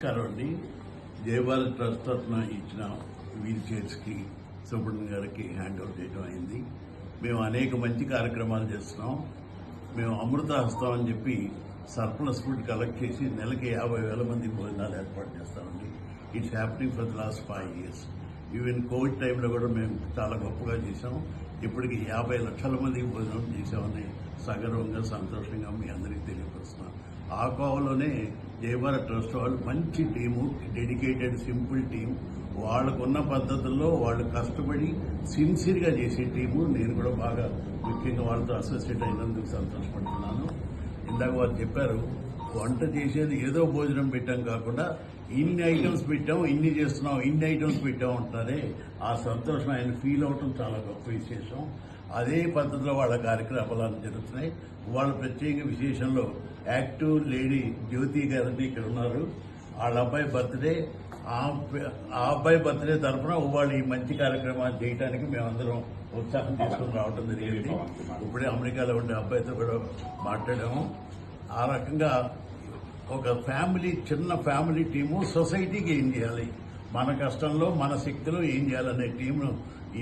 నమస్కారం అండి దేవాలయ ట్రస్ట్ తరఫున ఇచ్చిన వీల్ చైర్స్కి సుబ్రహ్మణ్యం గారికి హ్యాండ్ ఓవర్ చేయడం అయింది. మేము అనేక మంచి కార్యక్రమాలు చేస్తున్నాం. మేము అమృత హస్తం అని చెప్పి సర్ప్లస్ ఫుడ్ కలెక్ట్ చేసి నెలకి యాభై వేల మంది భోజనాలు ఏర్పాటు చేస్తామండి. It's happening for the last five years. Even covid టైంలో కూడా మేము చాలా గొప్పగా చేసాం ఇప్పటికి యాభై లక్షల మందికి భోజనం చేసామని సగర్వంగా సంతోషంగా మీ అందరికీ తెలియపరుస్తున్నాం. ఆ కోవలోనే జయభారత్ ట్రస్ట్ వాళ్ళు మంచి టీము డెడికేటెడ్ సింపుల్ టీం వాళ్ళకున్న పద్ధతుల్లో వాళ్ళు కష్టపడి సిన్సియర్గా చేసే టీము. నేను కూడా బాగా ముఖ్యంగా వాళ్ళతో అసోసియేట్ అయినందుకు సంతోషపడుతున్నాను. ఇందాక వారు చెప్పారు వంట చేసేది ఏదో భోజనం పెట్టాం కాకుండా ఇన్ని ఐటమ్స్ పెట్టాం ఇన్ని చేస్తున్నాం ఇన్ని ఐటమ్స్ పెట్టాం అంటారే ఆ సంతోషం ఆయన ఫీల్ అవటం చాలా గొప్ప విశేషం. అదే పద్ధతిలో వాళ్ళ కార్యక్రమాలు జరుగుతున్నాయి. వాళ్ళ ప్రత్యేక విశేషంలో యాక్టివ్ లేడీ జ్యోతి గారిని ఇక్కడ ఉన్నారు. వాళ్ళ అబ్బాయి బర్త్డే ఆ ఆ అబ్బాయి బర్త్డే తరఫున వాళ్ళు ఈ మంచి కార్యక్రమాలు చేయడానికి మేమందరం ఉత్సాహం తీసుకుని రావడం జరిగింది. ఇప్పుడే అమెరికాలో ఉండే అబ్బాయితో కూడా మాట్లాడాము. ఆ రకంగా ఒక ఫ్యామిలీ చిన్న ఫ్యామిలీ టీము సొసైటీకి ఏం చేయాలి? మన కష్టంలో మన శక్తిలో ఏం చేయాలనే టీంను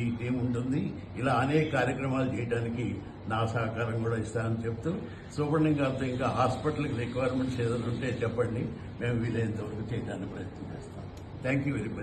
ఈ టీం ఉంటుంది. ఇలా అనేక కార్యక్రమాలు చేయడానికి నా సహకారం కూడా ఇస్తానని చెప్తూ సుబ్రహ్మణ్యం గారితో ఇంకా హాస్పిటల్కి రిక్వైర్మెంట్స్ ఏదైనా ఉంటే చెప్పండి. మేము వీలైనంత వరకు చేయడానికి ప్రయత్నం చేస్తాం. Thank you very much